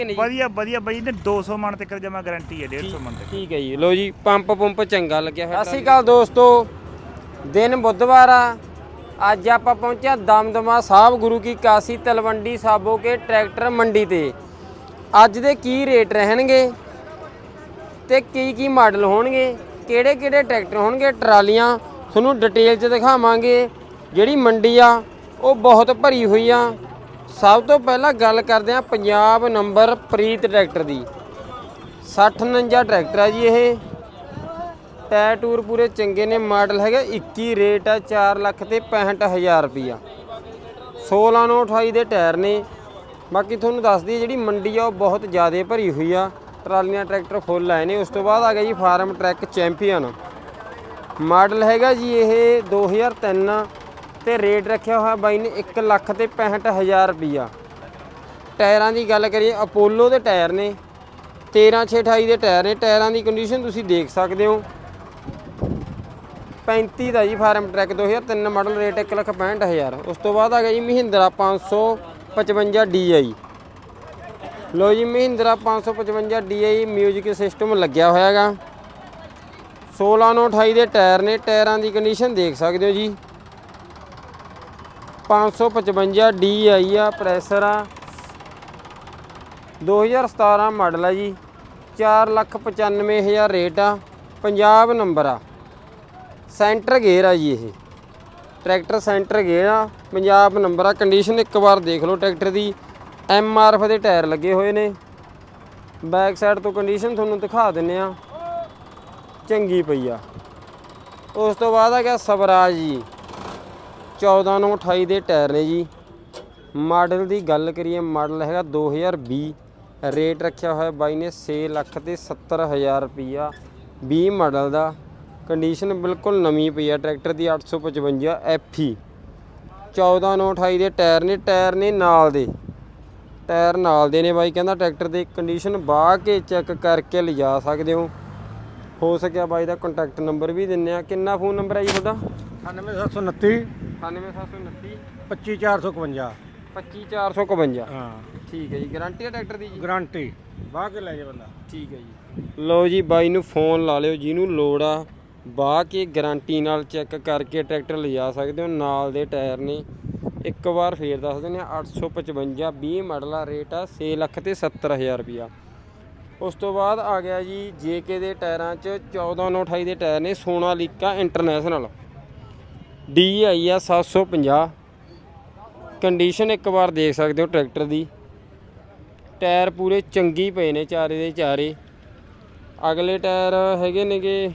ਕਿ ਨਹੀਂ ਜੀ? ਵਧੀਆ ਵਧੀਆ ਬਾਈ ਨੇ 200 ਮਣ ਤੱਕ ਜਮਾ ਗਾਰੰਟੀ ਹੈ 150 ਮਣ ਤੱਕ। ਠੀਕ ਹੈ ਜੀ। ਲੋ ਜੀ ਪੰਪ ਪੰਪ ਚੰਗਾ ਲੱਗਿਆ ਹੋਇਆ ਸਤਿ ਸ਼੍ਰੀ ਅਕਾਲ ਦੋਸਤੋ। ਦਿਨ ਬੁੱਧਵਾਰ ਆ। ਅੱਜ ਆਪਾਂ ਪਹੁੰਚਿਆ ਦਮਦਮਾ ਸਾਹਿਬ ਗੁਰੂ ਕੀ ਕਾਸੀ ਤਲਵੰਡੀ ਸਾਬੋ ਕੇ ਟਰੈਕਟਰ ਮੰਡੀ ਤੇ। ਅੱਜ ਦੇ ਕੀ ਰੇਟ ਰਹਿਣਗੇ ਤੇ ਕੀ ਕੀ ਮਾਡਲ ਹੋਣਗੇ ਕਿਹੜੇ ਕਿਹੜੇ ਟਰੈਕਟਰ ਹੋਣਗੇ ਟਰਾਲੀਆਂ ਤੁਹਾਨੂੰ ਡਿਟੇਲ 'ਚ ਦਿਖਾਵਾਂਗੇ। ਜਿਹੜੀ ਮੰਡੀ ਆ ਉਹ ਬਹੁਤ ਭਰੀ ਹੋਈ ਆ। ਸਭ ਤੋਂ ਪਹਿਲਾਂ ਗੱਲ ਕਰਦੇ ਆ ਪੰਜਾਬ ਨੰਬਰ ਪ੍ਰੀਤ ਟਰੈਕਟਰ ਦੀ। 6049 ਟਰੈਕਟਰ ਆ ਜੀ ਇਹ। ਟਾਇਰ ਟੂਰ ਪੂਰੇ ਚੰਗੇ ਨੇ, ਮਾਡਲ ਹੈਗਾ 21 ਰੇਟ ਆ 4 ਲੱਖ ਤੇ 65000 ਰੁਪਿਆ 16 ਨੋ 28 ਦੇ ਟਾਇਰ ਨੇ। ਬਾਕੀ ਤੁਹਾਨੂੰ ਦੱਸ ਦਈਏ ਜਿਹੜੀ ਮੰਡੀ ਆ ਉਹ ਬਹੁਤ ਜ਼ਿਆਦਾ ਭਰੀ ਹੋਈ ਆ। ਟਰਾਲੀਆਂ ਟਰੈਕਟਰ ਫੁੱਲ ਆਏ ਨੇ। ਉਸ ਤੋਂ ਬਾਅਦ ਆ ਗਿਆ ਜੀ ਫਾਰਮ ਟਰੈਕ ਚੈਂਪੀਅਨ। ਮਾਡਲ ਹੈਗਾ ਜੀ ਇਹ 2003 ਤੇ ਰੇਟ ਰੱਖਿਆ ਹੋਇਆ ਬਾਈ ਨੇ 1 ਲੱਖ ਤੇ 65000 ਰੁਪਈਆ। ਟਾਇਰਾਂ ਦੀ ਗੱਲ ਕਰੀਏ ਅਪੋਲੋ ਦੇ ਟਾਇਰ ਨੇ 13 628 ਦੇ ਟਾਇਰ ਨੇ, ਟਾਇਰਾਂ ਦੀ ਕੰਡੀਸ਼ਨ ਤੁਸੀਂ ਦੇਖ ਸਕਦੇ ਹੋ। 35 ਦਾ ਜੀ Farmtrac 2003 model rate 1 lakh 65000 ਉਸ ਤੋਂ ਬਾਅਦ ਆ ਗਿਆ ਜੀ ਮਹਿੰਦਰਾ 555 DI ਲੋ ਜੀ ਮਹਿੰਦਰਾ 555 DI ਮਿਊਜ਼ਿਕ ਸਿਸਟਮ ਲੱਗਿਆ ਹੋਇਆ ਹੈਗਾ 16 ਨੋ 28 ਦੇ ਟਾਇਰ ਨੇ, ਟਾਇਰਾਂ ਦੀ ਕੰਡੀਸ਼ਨ ਦੇਖ ਸਕਦੇ ਹੋ ਜੀ। 555 ਆਈ ਆ, ਪ੍ਰੈਸ਼ਰ ਆ। 2017 ਮਾਡਲ ਆ ਜੀ। 495000 ਰੇਟ ਆ। ਪੰਜਾਬ ਨੰਬਰ ਆ। ਸੈਂਟਰ ਗੇਅਰ ਆ ਜੀ ਇਹ। ਟਰੈਕਟਰ ਸੈਂਟਰ ਗੇਅਰ ਆ। ਪੰਜਾਬ ਨੰਬਰ ਆ। ਕੰਡੀਸ਼ਨ ਇੱਕ ਵਾਰ ਦੇਖ ਲਓ ਟਰੈਕਟਰ ਦੀ। ਐਮ ਆਰ ਐਫ ਦੇ ਟਾਇਰ ਲੱਗੇ ਹੋਏ ਨੇ। ਬੈਕ ਸਾਈਡ ਤੋਂ ਕੰਡੀਸ਼ਨ ਤੁਹਾਨੂੰ ਦਿਖਾ ਦਿੰਨੇ ਆ। ਚੰਗੀ ਪਈ ਆ। ਉਸ ਤੋਂ ਬਾਅਦ ਆ ਗਿਆ ਸਵਰਾਜ ਜੀ। 14 ਨੂੰ 28 ਦੇ ਟਾਇਰ ਨੇ ਜੀ। ਮਾਡਲ ਦੀ ਗੱਲ ਕਰੀਏ, ਮਾਡਲ ਹੈਗਾ 2020 ਰੇਟ ਰੱਖਿਆ ਹੋਇਆ ਬਾਈ ਨੇ 6 ਲੱਖ ਤੇ 70000 ਰੁਪਈਆ। 20 ਮਾਡਲ ਦਾ। ਕੰਡੀਸ਼ਨ ਬਿਲਕੁਲ ਨਵੀਂ ਪਈ ਆ, ਟਰੈਕਟਰ ਦੀ 855 ਐਫਈ 14 ਨੂੰ 28 ਦੇ ਟਾਇਰ ਨੇ ਟਾਇਰ ਨੇ ਨਾਲ ਦੇ। ਟਾਇਰ ਨਾਲ ਦੇ ਨੇ ਬਾਈ, ਕਹਿੰਦਾ ਟਰੈਕਟਰ ਦੀ ਕੰਡੀਸ਼ਨ ਬਾਹ ਕੇ ਚੈੱਕ ਕਰਕੇ ਲਿਜਾ ਸਕਦੇ ਹੋ। ਹੋ ਸਕਿਆ ਬਾਈ ਦਾ ਕੰਟੈਕਟ ਨੰਬਰ ਵੀ ਦਿੰਨੇ ਆ। ਕਿੰਨਾ ਫੋਨ ਨੰਬਰ ਹੈ ਜੀ ਤੁਹਾਡਾ? 98729 98729 25451 25451 ਹਾਂ। ਠੀਕ ਹੈ ਜੀ ਗਾਰੰਟੀ ਹੈ ਟਰੈਕਟਰ ਦੀ ਜੀ? ਗਾਰੰਟੀ। ਬਾਹ ਕੇ ਲੈ ਜਾ ਬੰਦਾ। ਠੀਕ ਹੈ ਜੀ। ਲਓ ਜੀ ਬਾਈ ਨੂੰ ਫੋਨ ਲਾ ਲਿਓ ਜਿਹਨੂੰ ਲੋੜ ਆ ਬਾਹ ਕੇ ਗਾਰੰਟੀ ਨਾਲ ਚੈੱਕ ਕਰਕੇ ਟਰੈਕਟਰ ਲਿਜਾ ਸਕਦੇ ਹੋ ਨਾਲ ਦੇ ਟਾਇਰ ਨੇ। ਇੱਕ ਵਾਰ ਫੇਰ ਦੱਸ ਦਿੰਦੇ ਆ 855 20 ਮਾਡਲ ਆ ਰੇਟ ਆ 6 ਲੱਖ ਤੇ 70000 ਰੁਪਿਆ ਉਸ ਤੋਂ ਬਾਅਦ ਆ ਗਿਆ ਜੀ ਜੇਕੇ ਦੇ ਟਾਇਰਾਂ 'ਚ 14 ਨੌ 28 ਦੇ ਟਾਇਰ ਨੇ ਸੋਨਾਲੀਕਾ ਇੰਟਰਨੈਸ਼ਨਲ। ਡੀ ਆਈ ਆ 750 ਕੰਡੀਸ਼ਨ ਇੱਕ ਵਾਰ ਦੇਖ ਸਕਦੇ ਹੋ ਟਰੈਕਟਰ ਦੀ। ਟਾਇਰ ਪੂਰੇ ਚੰਗੀ ਪਏ ਨੇ ਚਾਰੇ ਦੇ ਚਾਰੇ। ਅਗਲੇ ਟਾਇਰ ਹੈਗੇ ਨੇਗੇ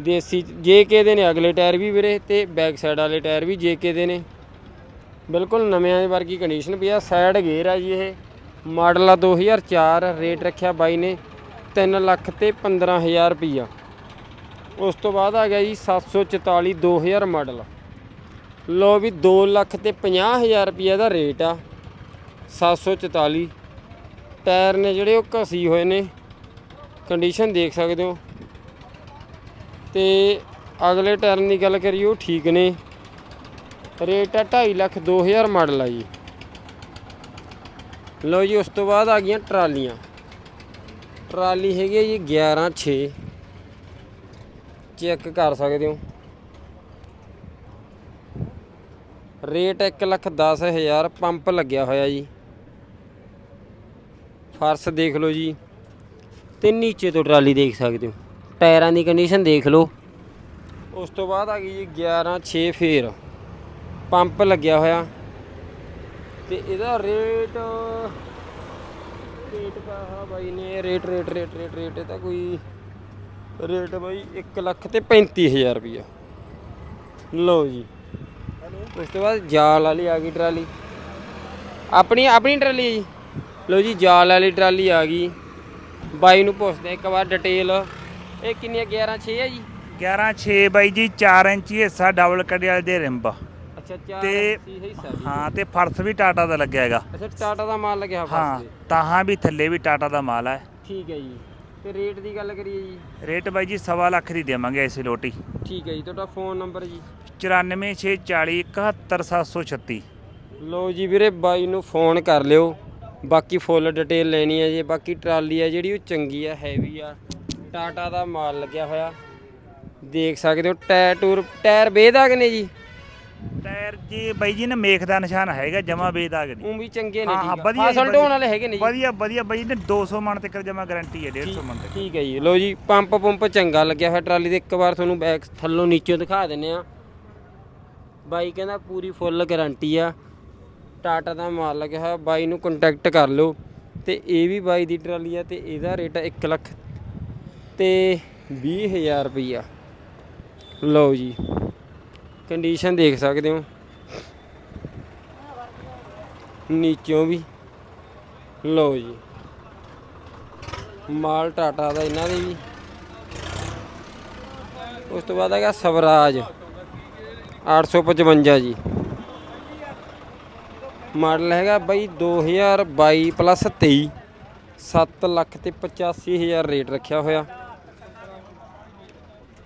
ਦੇਸੀ ਜੇਕੇ ਦੇ ਨੇ ਅਗਲੇ ਟਾਇਰ ਵੀ ਵੀਰੇ ਤੇ ਬੈਕ ਸਾਈਡ ਵਾਲੇ ਟਾਇਰ ਵੀ ਜੇਕੇ ਦੇ ਨੇ। ਬਿਲਕੁਲ ਨਵਿਆਂ ਦੇ ਵਰਗੀ ਕੰਡੀਸ਼ਨ ਪਈ ਆ ਸਾਈਡ ਗੇਅਰ ਆ ਜੀ ਇਹ। ਮਾਡਲ ਆ 2004 ਰੇਟ ਰੱਖਿਆ ਬਾਈ ਨੇ 3 ਲੱਖ ਤੇ 15000 ਰੁਪਈਆ। ਉਸ ਤੋਂ ਬਾਅਦ ਆ ਗਿਆ ਜੀ 744 2000 ਮਾਡਲ। ਲੋ ਵੀ 2 ਲੱਖ ਤੇ 50000 ਰੁਪਈਆ ਦਾ ਰੇਟ ਆ। 744 ਟਾਇਰ ਨੇ ਜਿਹੜੇ ਉਹ ਘਸੀ ਹੋਏ ਨੇ। ਕੰਡੀਸ਼ਨ ਦੇਖ ਸਕਦੇ ਹੋ। ਤੇ ਅਗਲੇ ਟਾਇਰ ਦੀ ਗੱਲ ਕਰੀਏ, ਉਹ ਠੀਕ ਨੇ। ਰੇਟ ਆ 2.5 ਲੱਖ 2000 ਮਾਡਲ ਆ ਜੀ। ਲਓ ਜੀ, ਉਸ ਤੋਂ ਬਾਅਦ ਆ ਗਈਆਂ ਟਰਾਲੀਆਂ। ਟਰਾਲੀ ਹੈਗੀ ਹੈ ਜੀ 11 6 ਚੈੱਕ ਕਰ ਸਕਦੇ ਹੋ। ਰੇਟ 1 ਲੱਖ 10 ਹਜ਼ਾਰ ਪੰਪ ਲੱਗਿਆ ਹੋਇਆ ਜੀ। ਫਰਸ਼ ਦੇਖ ਲਓ ਜੀ। ਤੇ ਨੀਚੇ ਤੋਂ ਟਰਾਲੀ ਦੇਖ ਸਕਦੇ ਹੋ। ਟਾਇਰਾਂ ਦੀ ਕੰਡੀਸ਼ਨ ਦੇਖ ਲਓ। ਉਸ ਤੋਂ ਬਾਅਦ ਆ ਗਈ ਜੀ 11 6 ਫੇਰ। ਪੰਪ ਲੱਗਿਆ ਹੋਇਆ। ਤੇ ਇਹਦਾ ਰੇਟ ਰੇਟ ਕਹਾ ਬਾਈ ਨੇ rate rate rate rate rate ਇਹ ਤਾਂ ਕੋਈ ਰੇਟ ਬਾਈ 1 ਲੱਖ ਤੇ 35000 ਰੁਪਇਆ ਲਓ ਜੀ। ਉਸ ਤੋਂ ਬਾਅਦ ਜਾਲ ਵਾਲੀ ਆ ਗਈ ਟਰਾਲੀ। ਆਪਣੀ ਆਪਣੀ ਟਰਾਲੀ ਹੈ ਜੀ। ਲਓ ਜੀ ਜਾਲ ਵਾਲੀ ਟਰਾਲੀ ਆ ਗਈ। ਬਾਈ ਨੂੰ ਪੁੱਛਦੇ ਹਾਂ ਇੱਕ ਵਾਰ ਡਿਟੇਲ ਇਹ ਕਿੰਨੀਆਂ? 11 6 ਹੈ ਜੀ? 11 6 ਬਾਈ ਜੀ 4 ਇੰਚੀ ਹਿੱਸਾ ਡਬਲ ਕੜੇ ਵਾਲੇ ਦੇ ਰਿੰਬ। ਅੱਛਾ ਤੇ- ਹਾਂ ਤੇ ਫਰਸ਼ ਵੀ ਟਾਟਾ ਦਾ ਲੱਗਿਆ ਹੈਗਾ। ਅੱਛਾ ਟਾਟਾ ਦਾ ਮਾਲ ਲੱਗਿਆ ਹਾਂ ਫਰਸ਼ ਤੇ। ਤਾਹਾਂ ਵੀ ਥੱਲੇ ਵੀ ਟਾਟਾ ਦਾ ਮਾਲ ਹੈ। ਠੀਕ ਹੈ ਜੀ। ਤੇ ਰੇਟ ਦੀ ਗੱਲ ਕਰੀਏ ਜੀ? ਰੇਟ ਬਾਈ ਜੀ ਸਵਾ ਲੱਖ ਦੀ ਦੇਵਾਂਗੇ ਐਸੀ ਲੋਟੀ। ਠੀਕ ਹੈ ਜੀ ਤੁਹਾਡਾ ਫੋਨ ਨੰਬਰ ਜੀ? 94640 71736 ਲਓ ਜੀ ਵੀਰੇ ਬਾਈ ਨੂੰ ਫੋਨ ਕਰ ਲਿਓ। ਬਾਕੀ ਫੁੱਲ ਡਿਟੇਲ ਲੈਣੀ ਹੈ ਜੀ ਬਾਕੀ ਟਰਾਲੀ ਆ ਜਿਹੜੀ ਉਹ ਚੰਗੀ ਆ ਹੈਵੀ ਆ। ਟਾਟਾ ਦਾ ਮਾਲ ਲੱਗਿਆ ਹੋਇਆ। ਦੇਖ ਸਕਦੇ ਹੋ ਟਾਇਰ ਟੂਰ ਟਾਇਰ ਬੇਦਾਗ ਨੇ ਜੀ। ਟਾਇਰ ਜੀ ਬਾਈ ਜੀ ਨੇ ਮੇਖ ਦਾ ਨਿਸ਼ਾਨ ਹੈਗਾ ਜਮਾ ਬੇਦਾਗ ਨਹੀਂ। ਉਹ ਵੀ ਚੰਗੇ ਨੇ ਹਾਂ ਠੀਕ ਆ ਵਧੀਆ ਜੀ, ਫਸਲ ਢੋਣ ਵਾਲੇ ਹੈਗੇ ਨੇ ਜੀ। ਵਧੀਆ ਵਧੀਆ ਬਾਈ ਜੀ ਨੇ 200 ਮਣ ਤੱਕ ਜਮਾ ਗਾਰੰਟੀ ਹੈ 150 ਮਣ ਤੱਕ। ਠੀਕ ਹੈ ਜੀ। ਲੋ ਜੀ ਪੰਪ ਪੰਪ ਚੰਗਾ ਲੱਗਿਆ ਹੋਇਆ ਟਰਾਲੀ ਦੇ ਇੱਕ ਵਾਰ ਤੁਹਾਨੂੰ ਬੈਕ ਥੱਲੋਂ ਨੀਚੋਂ ਦਿਖਾ ਦਿੰਨੇ ਆ ਬਾਈ ਕਹਿੰਦਾ ਪੂਰੀ ਫੁੱਲ ਗਾਰੰਟੀ ਆ। ਟਾਟਾ ਦਾ ਮਾਲ ਲੱਗਿਆ ਹੋਇਆ ਬਾਈ ਨੂੰ ਕੰਟੈਕਟ ਕਰ ਲਓ। ਤੇ ਇਹ ਵੀ ਬਾਈ ਦੀ ਟਰਾਲੀ ਆ ਤੇ ਇਹਦਾ ਰੇਟ 1 ਲੱਖ ਤੇ 20000 ਰੁਪਈਆ। ਲਓ ਜੀ। ਕੰਡੀਸ਼ਨ ਦੇਖ ਸਕਦੇ ਹੋ। ਨੀਚੋਂ ਵੀ। ਲਓ ਜੀ। ਮਾਲ ਟਾਟਾ ਦਾ ਇਹਨਾਂ ਦੇ ਵੀ। ਉਸ ਤੋਂ ਬਾਅਦ ਹੈਗਾ ਸਵਰਾਜ। 855 ਜੀ। ਮਾਡਲ ਹੈਗਾ ਬਈ 2022 ਪਲੱਸ 23 7 ਲੱਖ ਤੇ 85000 ਰੇਟ ਰੱਖਿਆ ਹੋਇਆ।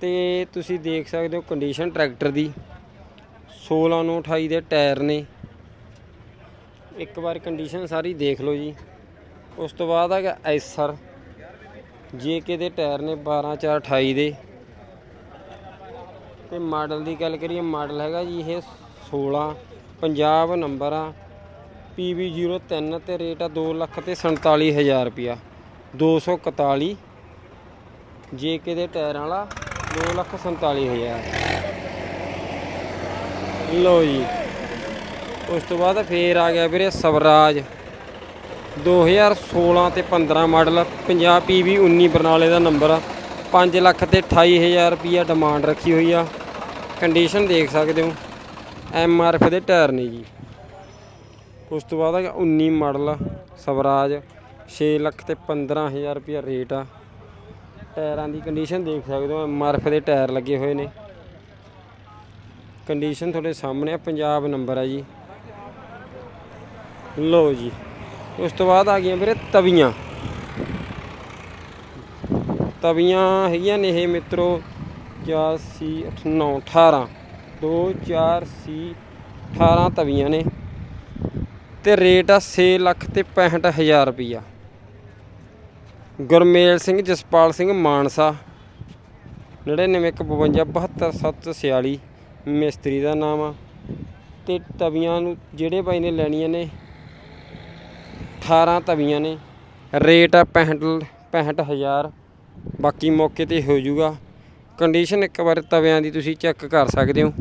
ਤੇ ਤੁਸੀਂ ਦੇਖ ਸਕਦੇ ਹੋ ਕੰਡੀਸ਼ਨ ਟਰੈਕਟਰ ਦੀ। 16 ਨੂੰ 28 ਦੇ ਟਾਇਰ ਨੇ। ਇੱਕ ਵਾਰ ਕੰਡੀਸ਼ਨ ਸਾਰੀ ਦੇਖ ਲਓ ਜੀ। ਉਸ ਤੋਂ ਬਾਅਦ ਹੈਗਾ ਐਸਰ। ਜੇਕੇ ਦੇ ਟਾਇਰ ਨੇ 12 4 28 ਦੇ। ਤੇ ਮਾਡਲ ਦੀ ਗੱਲ ਕਰੀਏ, ਮਾਡਲ ਹੈਗਾ ਜੀ ਇਹ 16 ਪੰਜਾਬ ਨੰਬਰ ਆ। PB03 ਤੇ ਰੇਟ ਆ 2 ਲੱਖ ਤੇ 47000 ਰੁਪਿਆ 241 ਜੇਕੇ ਦੇ ਟਾਇਰਾਂ ਵਾਲਾ 2 ਲੱਖ 47000 ਲਓ ਜੀ। ਉਸ ਤੋਂ ਬਾਅਦ ਫੇਰ ਆ ਗਿਆ ਵੀਰੇ ਸਵਰਾਜ। 2016 ਤੇ 15 ਮਾਡਲ 50 PV 19 ਬਰਨਾਲੇ ਦਾ ਨੰਬਰ ਆ। 5 ਲੱਖ ਤੇ 28000 ਰੁਪਿਆ ਡਿਮਾਂਡ ਰੱਖੀ ਹੋਈ ਆ। ਕੰਡੀਸ਼ਨ ਦੇਖ ਸਕਦੇ ਹੋ। ਐਮ ਆਰ ਐਫ ਦੇ ਟਾਇਰ ਨੇ ਜੀ। ਉਸ ਤੋਂ ਬਾਅਦ ਹੈਗਾ 19 ਮਾਡਲ, ਸਵਰਾਜ। 6 ਲੱਖ ਤੇ 15000 ਰੁਪਿਆ ਰੇਟ ਆ। ਟਾਇਰਾਂ ਦੀ ਕੰਡੀਸ਼ਨ ਦੇਖ ਸਕਦੇ ਹੋ। ਐਮ ਆਰ ਐਫ ਦੇ ਟਾਇਰ ਲੱਗੇ ਹੋਏ ਨੇ। ਕੰਡੀਸ਼ਨ ਤੁਹਾਡੇ ਸਾਹਮਣੇ ਆ, ਪੰਜਾਬ ਨੰਬਰ ਆ ਜੀ। ਲਓ ਜੀ, ਉਸ ਤੋਂ ਬਾਅਦ ਆ ਗਈਆਂ ਵੀਰੇ ਤਵੀਆਂ। ਤਵੀਆਂ ਹੈਗੀਆਂ ਨੇ ਇਹ ਮਿੱਤਰੋ 4 ਸੀ 9 18 2 4 ਸੀ 18 ਤਵੀਆਂ ਨੇ। ਤੇ ਰੇਟ ਆ 6 ਲੱਖ ਤੇ 65000 ਰੁਪਈਆ। ਗੁਰਮੇਲ ਸਿੰਘ, ਜਸਪਾਲ ਸਿੰਘ ਮਾਨਸਾ। 9915277746 ਮਿਸਤਰੀ ਦਾ ਨਾਮ ਆ ਤੇ ਤਵੀਆਂ ਨੂੰ ਜਿਹੜੇ ਬਾਈ ਨੇ ਲੈਣੀਆਂ ਨੇ 18 ਤਵੀਆਂ ਨੇ। ਰੇਟ ਆ 65 65000 ਬਾਕੀ ਮੌਕੇ ਤੇ ਹੋ ਜਾਊਗਾ ਕੰਡੀਸ਼ਨ ਇੱਕ ਵਾਰ ਤਵਿਆਂ ਦੀ ਤੁਸੀਂ ਚੈੱਕ ਕਰ ਸਕਦੇ ਹੋ।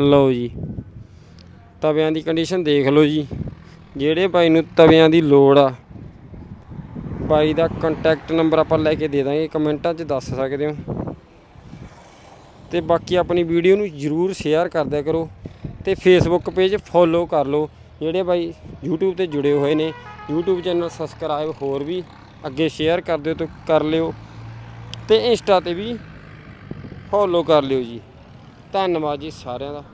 ਲਓ ਜੀ। ਤਵਿਆਂ ਦੀ ਕੰਡੀਸ਼ਨ ਦੇਖ ਲਓ ਜੀ। ਜਿਹੜੇ ਬਾਈ ਨੂੰ ਤਵਿਆਂ ਦੀ ਲੋੜ ਆ ਬਾਈ ਦਾ ਕੰਟੈਕਟ ਨੰਬਰ ਆਪਾਂ ਲੈ ਕੇ ਦੇ ਦਾਂਗੇ। ਕਮੈਂਟਾਂ 'ਚ ਦੱਸ ਸਕਦੇ ਹੋ। ਤੇ ਬਾਕੀ ਆਪਣੀ ਵੀਡੀਓ ਨੂੰ ਜਰੂਰ ਸ਼ੇਅਰ ਕਰਦਿਆ ਕਰੋ ਤੇ ਫੇਸਬੁੱਕ ਪੇਜ ਫੋਲੋ ਕਰ ਲਓ, ਜਿਹੜੇ ਬਾਈ YouTube ਤੇ ਜੁੜੇ ਹੋਏ ਨੇ। YouTube ਚੈਨਲ ਸਬਸਕ੍ਰਾਈਬ ਹੋਰ ਵੀ ਅੱਗੇ ਸ਼ੇਅਰ ਕਰ ਦਿਓ ਤਾਂ ਕਰ ਲਿਓ ਤੇ ਇੰਸਟਾ ਤੇ ਵੀ ਫੋਲੋ ਕਰ ਲਿਓ ਜੀ। ਧੰਨਵਾਦ ਜੀ ਸਾਰਿਆਂ ਦਾ।